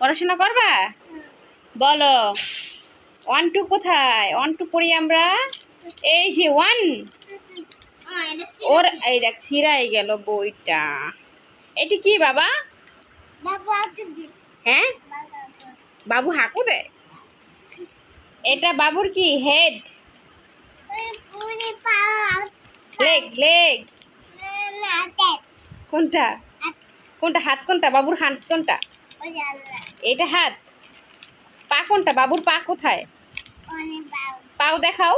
পড়াশোনা করবা? বলো। ওয়ান টু কোথায়? ওয়ান টু পড়ি আমরা। এই যে ওয়ান। ওর, এই দেখ ছিঁড়াই গেল বইটা। এটি কি বাবা? হ্যাঁ? বাবু হাঁকু দে। এটা বাবুর কি? হেড। Leg leg. কোনটা? কোনটা হাত কোনটা? বাবুর হাত কোনটা? এটা হাত। পা কোনটা? বাবুর পা কোথায়? পাও দেখাও।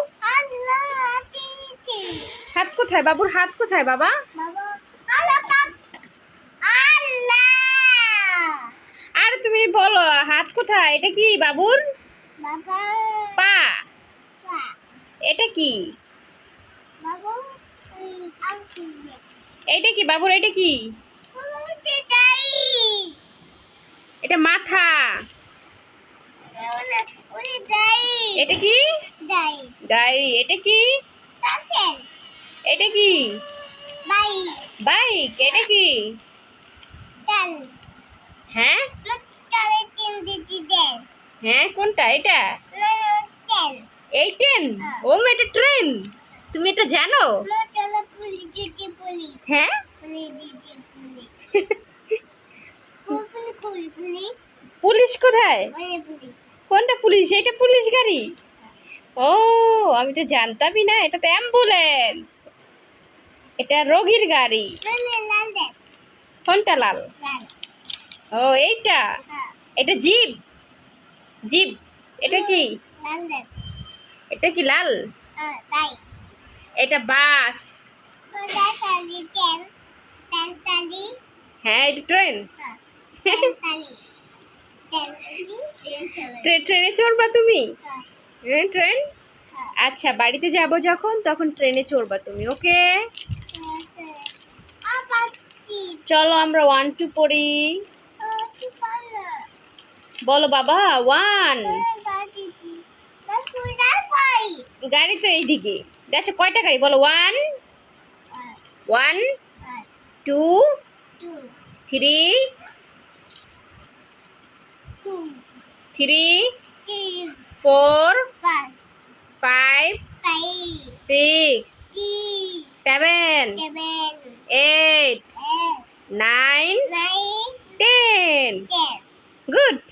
হাত কোথায়? বাবুর হাত কোথায় বাবা? আর তুমি বলো হাত কোথায়? এটা কি বাবুর? পা। এটা কি? এটা কি বাবুর? এটা কি? এটা মাথা। এটা কি? গাড়ি এটা কি? এটা কি? বাইক। এটা কি? হ্যাঁ? হ্যাঁ কোনটা? এটা? এই ট্রেন। ও এটা ট্রেন। তুমি এটা জানো? হ্যাঁ? পুলিশ কোথায়? কোনটা পুলিশ? এটা পুলিশ গাড়ি? ও আমি তো জানতামই না এটা তো অ্যাম্বুলেন্স। এটা রোগীর গাড়ি। কোনটা লাল? ও এইটা? এটা জিপ। জিপ এটা কি? এটা কি লাল? এটা বাস। হ্যাঁ এটা ট্রেন। ট্রে- ট্রেনে চড়বা তুমি? ট্রেন আচ্ছা বাড়িতে যাব যখন তখন ট্রেনে চড়বা তুমি ওকে? চলো আমরা ওয়ান টু পড়ি। বলো বাবা ওয়ান গাড়ি তো এইদিকে। দেখছ কয়টা গাড়ি? বলো one one two three three four five six seven eight nine ten good